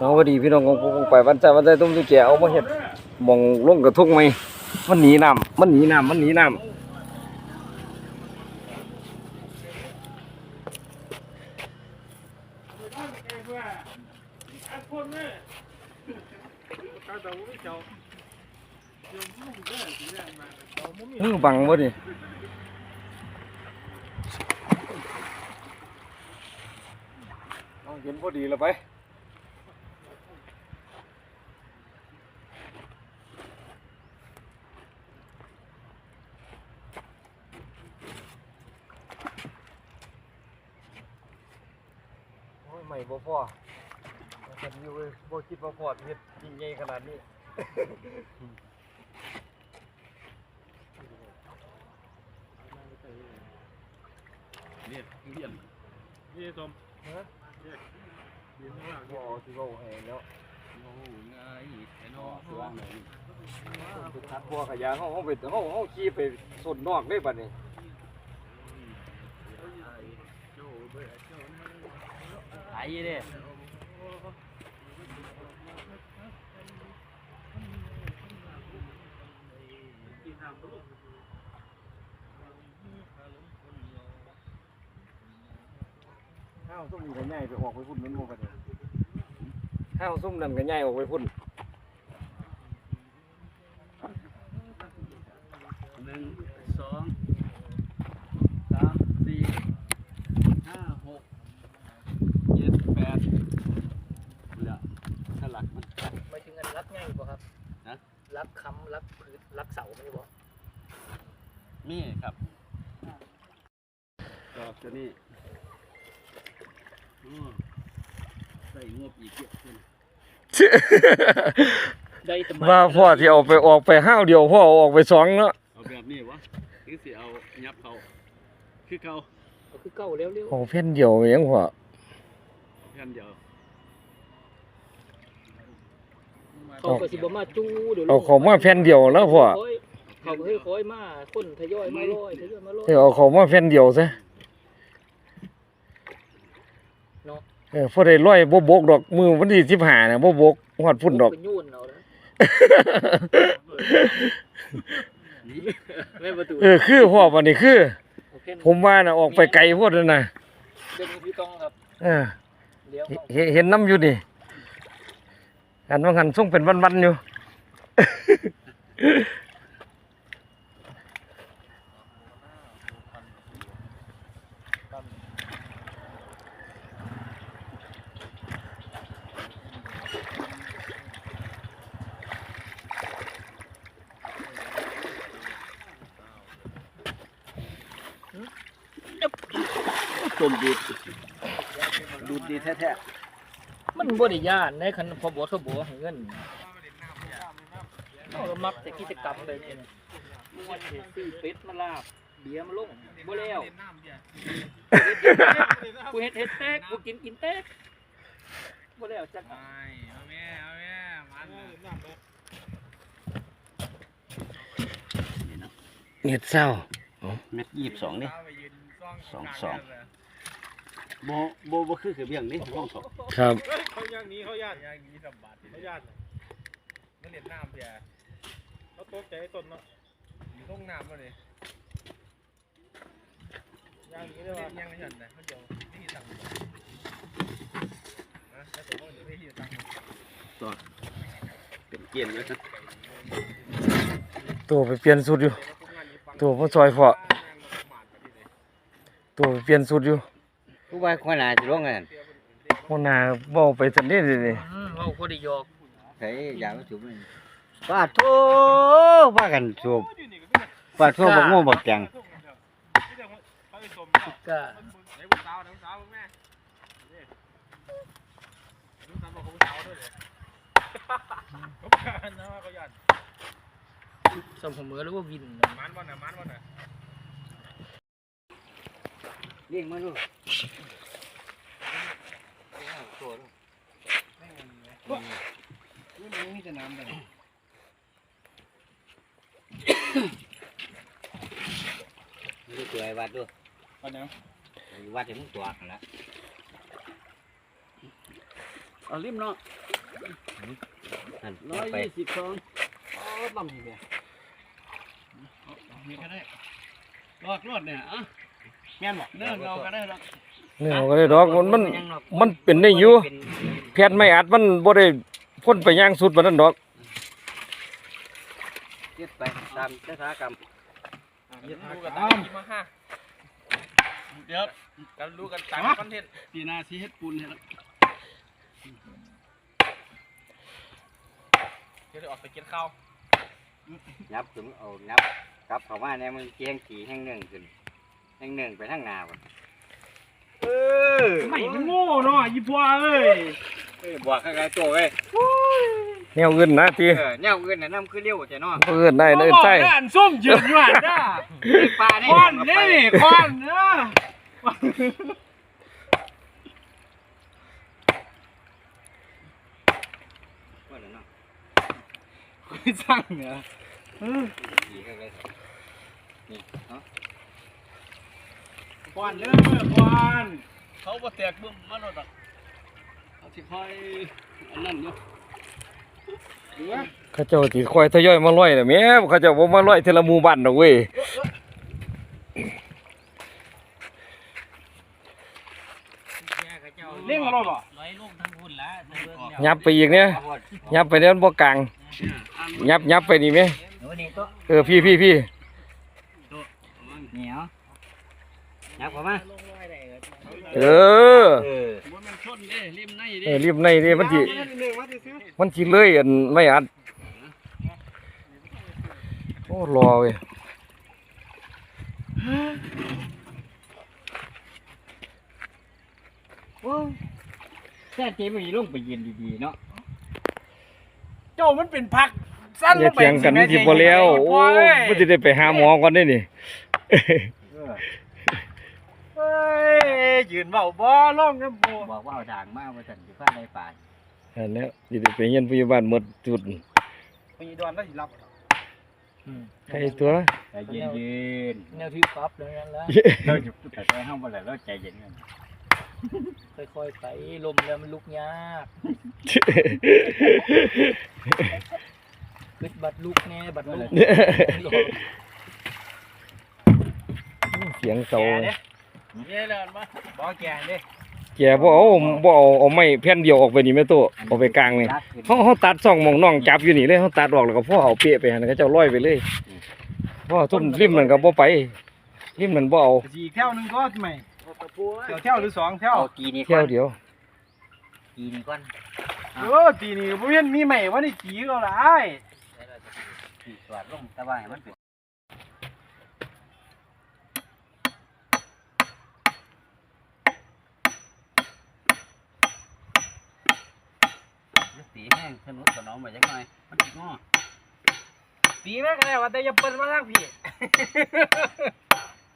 น้องพอดีพี่น้องของผมไปวันจันทร์วันจันทร์ต้มตุ้แกเอามาเฮ็ดมองล่งกระทุกไหมมันหนีน้ำมันหนีน้ำมันหนีน้ำเออบังบ่ดิเอาเห็นพอดีแล้วไป โอ้ยไม่บ่ พอฉันอยู่เว้ยบ่คิดว่าพอเฮ็ดยิ่งใหญ่ขนาดนี้เนี่ยเรียนนี่สมฮะเรียนมากบ่สิเว้าให้แล้วโอ้ง่ายไอ้น้องตัวไหนไปตัดบัวขยะเฮาเฮาไปเฮาเฮาขี่ไปส่วนนอกได้บัดนี้ ไอ้เด้ห้าวซุ่มนี่ก็ใหญ่ไปออกไปพุ่นมันบ่บัดนี้ห้าวซุ่มนั่นก็ใหญ่ออกไปพุ่น หนึ่งสองสามสี่ห้าหกเจ็ดแปดเหลือสลักมัน หมายถึงอันรักง่ายบ่ครับ นะ รักค้ำรัก พื้นรักเสาไม่บ่มีครับดอกตัวนี้อืมใส่งบอีกเยอะขึ้นได้แต่ไม้ว่าพ่อที่เอาไปออกไปห้าวเดียวพ่อเอาออกไปสองเนาะเอาแบบนี้วะหรือสิเอายับเขาคือเขาเอาคือเก่าแล้วเร็วโอ้เพ่นเดียวยังพ่อแค่นเดียว เขาก็สิบ่มาจู้เดี๋ยวเอาเขามาแผ่นเดียวแล้วพ่อค่อยเขาก็ค่อยๆมาคนทยอยมาร้อยทยอยมาร้อยเออเอาเขามาแผ่นเดียวซะเนาะเออพอได้ร้อยบ่บกดอกมือวันที่15น่ะบ่บกฮอดพุ่นดอกเป็นยุ่นเอานะนี่แม่ประตูเออคือพ่อบัดนี้คือโอเคผมว่าน่ะออกไปไกลโพดแล้วน่ะเดี๋ยวนี้พี่ต้องครับเออเดี๋ยวเห็นเห็นน้ำอยู่นี่ อันว่างันส่งเป็นวันๆอยู่ จมดูดดูดดีแท้ มันบ่ได้ย่านในคันพอบ่ทบให้เงินเราก็มักแต่กิจกรรมแบบนี้นะว่าสิซื้อเป็ดมาลาบเบียร์มาลงบ่แล้วกูเฮ็ดเฮ็ดแตกกูกินกินแตกบ่แล้วจักอันเอาแม่เอาแม่มันเน็ดเศร้าเม็ดยี่สิบสองนี่สองสองโบโบโบคือเขียเบี่ยงนี่ห้องสองครับ เขาย่างนี้เขาย่านย่างนี้สมบัติเขาย่านมันเห็นน้ำเพียเขาตกใจต้นเนาะอยู่ตรงน้ำมาเลยย่างนี้เลยว่าย่างไม่ฉันนะมันเดี๋ยวไม่หิตังค์นะแล้วผมก็เดี๋ยวไม่หิตังค์เป็นเกียนเลยนะตัวไปเปลี่ยนสุดอยู่ ตัวพ่อซอยพ่อตัวไปเปลี่ยนสุดอยู่ ผู้ว่าคนอาจจะร้องกัน หัวหน้าเว้าไปซั่นนี่นี่อืมเว้าบ่ได้หยอกใส่ยาสูบมันว่าโทว่ากันสูบว่าโทบักโม่บักแกงก็ไหนผู้สาวไหนผู้สาวแม่นี่ผู้สาวบอกเขาผู้สาวด้วยเลยเขาประกั นนะว่าเขาย่านสมเหมือหรือว่าวินมันวันน่ะมันวันน่ะเลี้ยงมาดูมีแต่น้ำเลยดูตัวไอ้วัดดูอันนี้ไอ้วัดที่มึงตัวกันละเอาริมเนาะนั่นร้อยไปยี่สิบสองอ๋อลำนี่แม่มีก็ได้รอดรอดเนี่ยอะแม่นบ่เนื่องเอาก็ได้หรอก เนี่ยเอาก็ได้ดอกมันมันมันเป็นได้อยู่แผ่นไม่อัดมันบ่ได้พ่นไปย่างสุดปานนั้นดอกเย็ดไปตามยถากรรมเย็ดดูกันตามกินมาห้าเดี๋ยวกันรู้กันตามคอนเทนต์ปีหนาสิเฮ็ดปูนให้แล้วเดี๋ยวออกไปกินข้าวยับถึงเอายับกลับเข้ามาเนี่ยมึงเกียงขี่แห้งหนึ่งขึ้นแห้งหนึ่งไปทางหนาบ่เออไม่มันโง่เนาะยี่ปัวเอ้ยเออบอกข้างไกลตัวเว้ยแนวอื่นนะติเออเนี่ยเงินน่ะน้ำคือเลี้ยวแต่น้อบ่อื่นได้เด้อใช่ด้านส้มยืนอยู่หันด้าปลาเนี่ยคอนนี่คอนเนาะว่าแล้วเนาะไม่สั่งเหรอขี่ข้างไกลนี่เนาะคอนเด้อคอน เขาบ่แตกบึ้มมาโลดดอกเขาสิคอยอันนั้นอยู่เขาเจ้าสิคอยทยอยมาร้อยน่ะแหม่เขาเจ้าบ่มาร้อยเทอละหมู่บ้านดอกเว้ยเล่งรถบ่ร้อยลงทั้งหุ่นละในเบื้องแล้วยับไปอีกเนี่ยยับไปเนี่ยมันบ่กลางอันยับยับไปนี่แม่เดี๋ยวนี้ตัวเออพี่พี่พี่เหนียวยับเข้ามา เออเออบ่แม่นชนเด้ริมในเอเด้อรีบในนี่มันสิหนึ่งมาซื้อมันสิเลยอันไม่อัดโอ้รอเว้ยแค่เจ๊มันลงไปเย็นดีๆเนาะโจมันเป็นพักสั้นอย่าเถียงกันมันสิบ่แล้วโอ้มันสิได้ไปหาหมอก่อนได้นี่เฮ้ ยยืนเบาบ่ล่องกันบ่บอกว่าเอาด่างมาว่าสันสิพาในป่าอันนี้สิได้ไปเฮียนพยาบาลหมดจุดมีดอนแล้วสิรับใครตัวใจเย็นแนวที่ปรับแล้วนั่นละๆเราจะพูดแต่ใจห้องบ่ได้เราใจเย็นกันค่อยๆไปลมแล้วมันลุกยากขึ้นบัดลุกแน่บัดลุกเสียงเสาเย้แล้วมาบ่แก่เด้แกบ่เอาบ่เอาเอาไม้แผ่นเดียวออกไปนี่แม่โตเอาไปกลางนี่รักขึ้นเฮาเฮาตัดซ่องหมองน้องจับอยู่นี่เลยเฮาตัดออกแล้วก็พ่อเอาเปะไปหั่นเขาเจ้าร้อยไปเลยพ่อทุ่มริมนั่นก็บ่ไปริมนั่นบ่เอาสีแถวหนึงก็ไม่เดี๋ยวแถวหรือสองแถวเอากีนี่ก่เที่อยวนเดียวกีนี่ก่อนเออตีนี่บ่เห็นมีใหม่ว่านี่จีก็หลายกีสวัดลงแต่ว่าให้มันเป็น สีแห้งถนุถนอมมาจักหน่อย มันสิงอตีแม่ก็ได้ว่าแต่อย่าเปิดมาทางพี่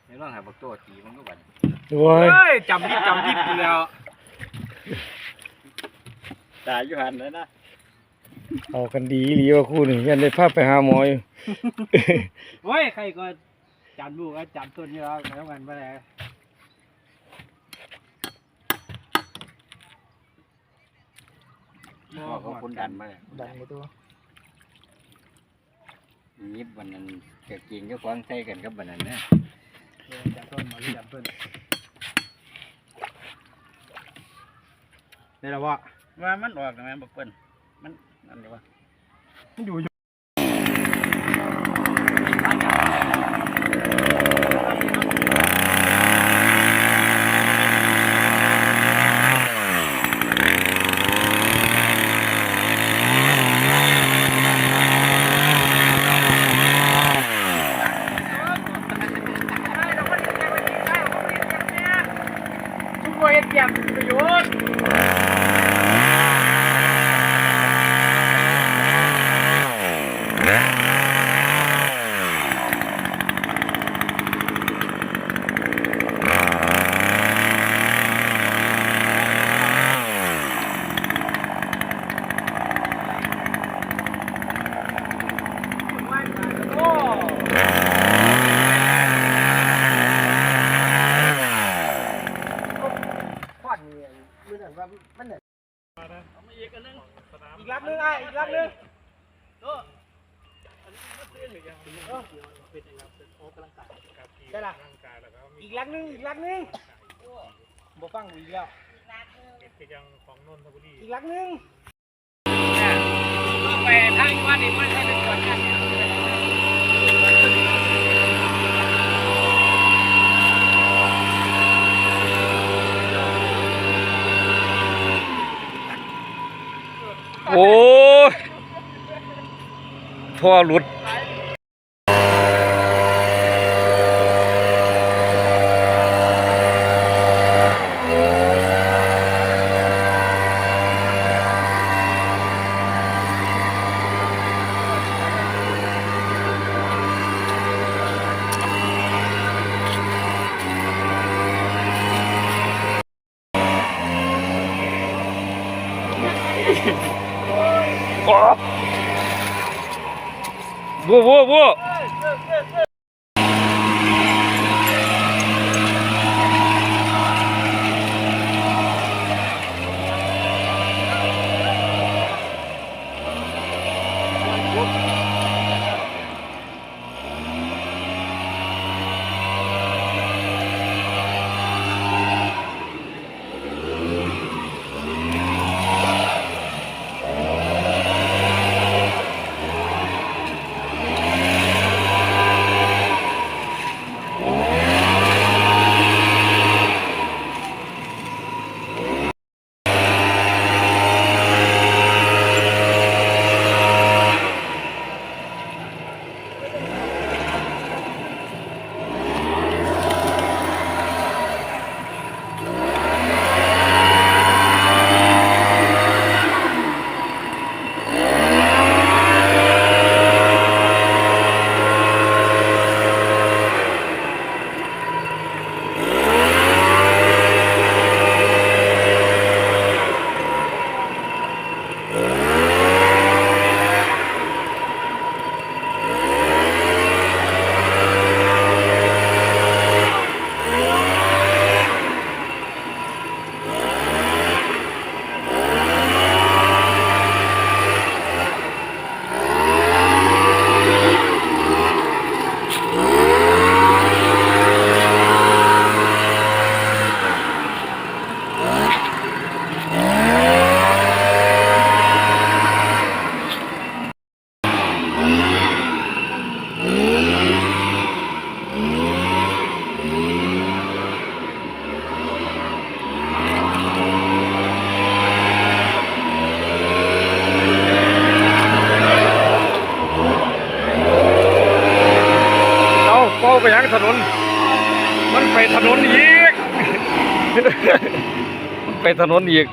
เดี๋ยวลองหาบักตัวกีมันก็บัดโอ้ยเฮ้ยจำผิดจำผิดอยู่แล้วตายอยู่หันแล้วนะเอากันดีอีหลีว่าคู่นี่ยันได้พาไปหาหมออยู่ โอ้ยใครก็จำลูกก็จำต้นอยู่แล้วแล้วกันบ่ได้ พ่อเขาคนดันมาเลยดันไปตัวยิบวันนั้นเกิดกินก็ฟังใส่กันกับวันนั้นนะเออจำต้นมาจำต้นได้แล้วว่าว่ามันออกนะแม่บักเปิ้นมันนั่นเดี๋ยวว่ามันอยู่ทุกคนเห็นอย่างประโยชน์ อีกอันนึง อีกลักนึงอะอีกลักนึง โตอันนี้มันเตือนหรือยังเป็นอะไรครับเป็นออกกำลังกาย ได้ละอีกลักนึงอีกลักนึงบ่ฟังกูอีกแล้วอีกลักนึงไปทางว่านี่มันใช่เป็นคนกันเนี่ยโอ้ยท่อหลุด วั ถนนอีก